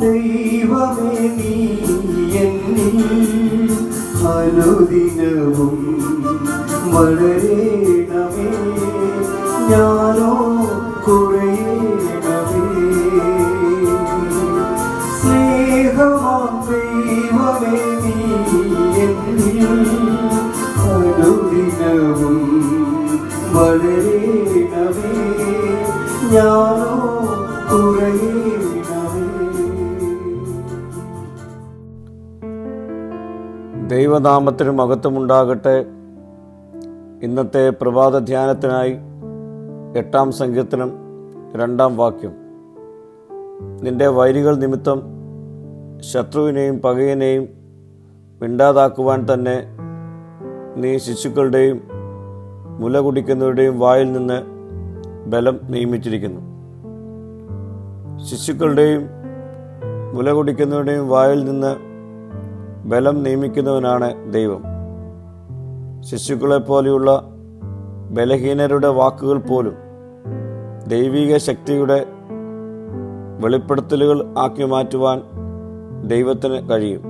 ദൈവമേ നീ എന്നിൽ അനുദിനവും വളരേണമേ. ഞാനോ കുറയണമേ സ്നേഹമാം ദൈവമേ നീ എന്നിൽ അനുദിനവും വളരേണമേ. ഞാനോ കുറയണമേ ദൈവനാമത്തിന് മഹത്വമുണ്ടാകട്ടെ ഇന്നത്തെ പ്രഭാത ധ്യാനത്തിനായി എട്ടാം സംഖ്യത്തിനും രണ്ടാം വാക്യം. നിന്റെ വൈരികൾ നിമിത്തം ശത്രുവിനെയും പകയനെയും മിണ്ടാതാക്കുവാൻ തന്നെ നീ ശിശുക്കളുടെയും മുല കുടിക്കുന്നവരുടെയും വായിൽ നിന്ന് ബലം നിയമിച്ചിരിക്കുന്നു. ശിശുക്കളുടെയും മുല കുടിക്കുന്നവരുടെയും വായിൽ നിന്ന് ബലം നിയമിക്കുന്നവനാണ് ദൈവം. ശിശുക്കളെ പോലെയുള്ള ബലഹീനരുടെ വാക്കുകൾ പോലും ദൈവിക ശക്തിയുടെ വെളിപ്പെടുത്തലുകൾ ആക്കി മാറ്റുവാൻ ദൈവത്തിന് കഴിയും.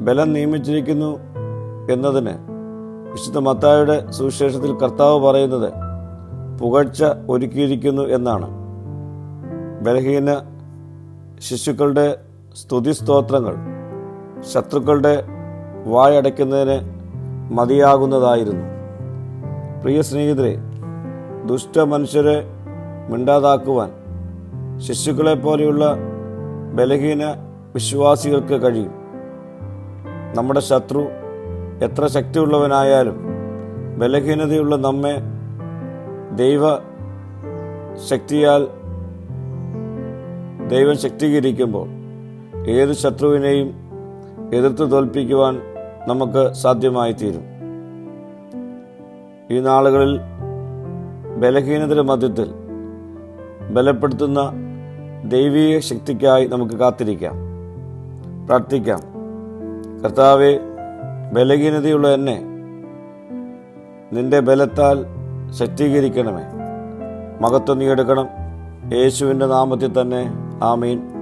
ബലം നിയമിച്ചിരിക്കുന്നു എന്നതിന് വിശുദ്ധ മത്തായുടെ സുവിശേഷത്തിൽ കർത്താവ് പറയുന്നത് പുകഴ്ച ഒരുക്കിയിരിക്കുന്നു എന്നാണ്. ബലഹീന ശിശുക്കളുടെ സ്തുതിസ്തോത്രങ്ങൾ ശത്രുക്കളുടെ വായടയ്ക്കുന്നതിന് മതിയാകുന്നതായിരുന്നു. പ്രിയ സ്നേഹിതരെ ദുഷ്ട മനുഷ്യരെ മിണ്ടാതാക്കുവാൻ ശിശുക്കളെ പോലെയുള്ള ബലഹീന വിശ്വാസികൾക്ക് കഴിയും. നമ്മുടെ ശത്രു എത്ര ശക്തിയുള്ളവനായാലും ബലഹീനതയുള്ള നമ്മെ ദൈവ ശക്തിയാൽ ദൈവം ശക്തീകരിക്കുമ്പോൾ ഏത് ശത്രുവിനെയും എതിർത്ത് തോൽപ്പിക്കുവാൻ നമുക്ക് സാധ്യമായി തീരും ഈ നാളുകളിൽ ബലഹീനതയുടെ മധ്യത്തിൽ ബലപ്പെടുത്തുന്ന ദൈവീക ശക്തിക്കായി നമുക്ക് കാത്തിരിക്കാം പ്രാർത്ഥിക്കാം. കർത്താവെ ബലഹീനതയുള്ള എന്നെ നിന്റെ ബലത്താൽ ശക്തീകരിക്കണമേ. മഹത്വം നീ എടുക്കണം. യേശുവിന്റെ നാമത്തിൽ തന്നെ. ആമീൻ.